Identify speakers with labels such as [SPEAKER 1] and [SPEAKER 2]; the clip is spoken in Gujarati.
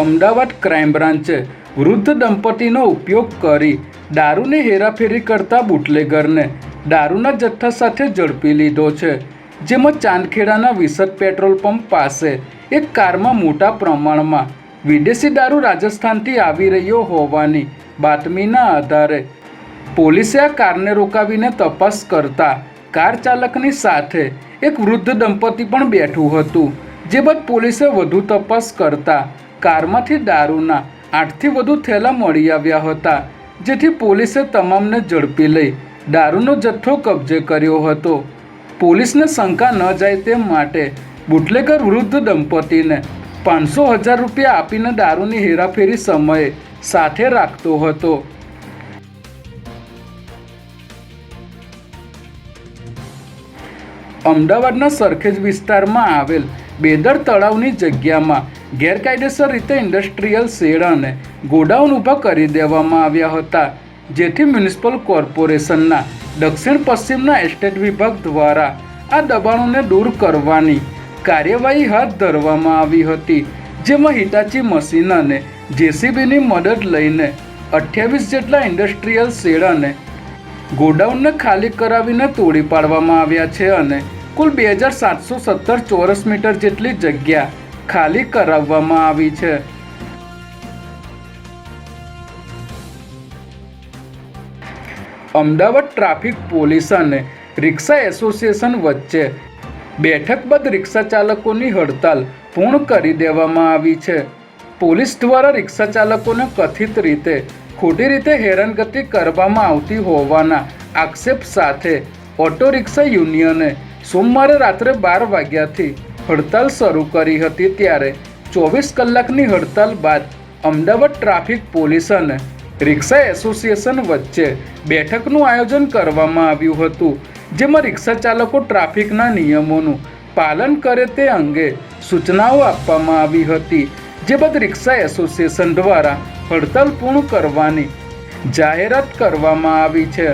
[SPEAKER 1] અમદાવાદ ક્રાઇમ બ્રાન્ચે વૃદ્ધ દંપતીનો ઉપયોગ કરી દારૂની હેરાફેરી કરતા બુટલેગરને દારૂના જથ્થા સાથે ઝડપી લીધો છે, જેમાં ચાંદખેડાના વિસદ પેટ્રોલ પંપ પાસે એક કારમાં મોટા પ્રમાણમાં વિદેશી દારૂ રાજસ્થાનથી આવી રહ્યો હોવાની બાતમીના આધારે પોલીસે આ કારને રોકાવીને તપાસ કરતા કાર ચાલકની સાથે એક વૃદ્ધ દંપતી પણ બેઠું હતું, જે બાદ પોલીસે વધુ તપાસ કરતા કારમાંથી દારૂના આઠથી વધુ થેલા મળી આવ્યા હતા, જેથી પોલીસે તમામને ઝડપી લઈ દારૂનો જથ્થો કબજે કર્યો હતો. પોલીસને શંકા ન જાય તે માટે બુટલેગર વૃદ્ધ દંપતીને પાંચસો હજાર રૂપિયા આપીને દારૂની હેરાફેરી સમયે સાથે રાખતો હતો. અમદાવાદના સરખેજ વિસ્તારમાં આવેલ બેદર તળાવની જગ્યામાં ગેરકાયદેસર રીતે ઇન્ડસ્ટ્રીયલ શેડ અને ગોડાઉન ઊભા કરી દેવામાં આવ્યા હતા, જેથી મ્યુનિસિપલ કોર્પોરેશનના દક્ષિણ પશ્ચિમના એસ્ટેટ વિભાગ દ્વારા આ દબાણોને દૂર કરવાની કાર્યવાહી હાથ ધરવામાં આવી હતી, જેમાં હિટાચી મશીન અને જેસીબીની મદદ લઈને અઠ્યાવીસ જેટલા ઇન્ડસ્ટ્રીયલ શેડ અને ગોડાઉનને ખાલી કરાવીને તોડી પાડવામાં આવ્યા છે અને કુલ બે હજાર સાતસો સત્તર ચોરસ મીટર જેટલી જગ્યા ખાલી કરાવવામાં આવી છે. અમદાવાદ ટ્રાફિક પોલીસ અને રિક્ષા એસોસિએશન વચ્ચે બેઠક બાદ રિક્ષા ચાલકોની હડતાલ પૂર્ણ કરી દેવામાં આવી છે. પોલીસ દ્વારા રિક્ષા ચાલકોને કથિત રીતે ખોટી રીતે હેરાનગતિ કરવામાં આવતી હોવાના આક્ષેપ સાથે ઓટો રિક્ષા યુનિયને સોમવારે રાત્રે બાર વાગ્યાથી હડતાલ શરૂ કરી હતી ત્યારે ચોવીસ કલાકની હડતાલ બાદ અમદાવાદ ટ્રાફિક પોલીસ અને રિક્ષા એસોસિએશન વચ્ચે બેઠકનું આયોજન કરવામાં આવ્યું હતું, જેમાં રિક્ષા ચાલકો ટ્રાફિકના નિયમોનું પાલન કરે તે અંગે સૂચનાઓ આપવામાં આવી હતી, જે બાદ રિક્ષા એસોસિએશન દ્વારા હડતાલ પૂર્ણ કરવાની જાહેરાત કરવામાં આવી છે.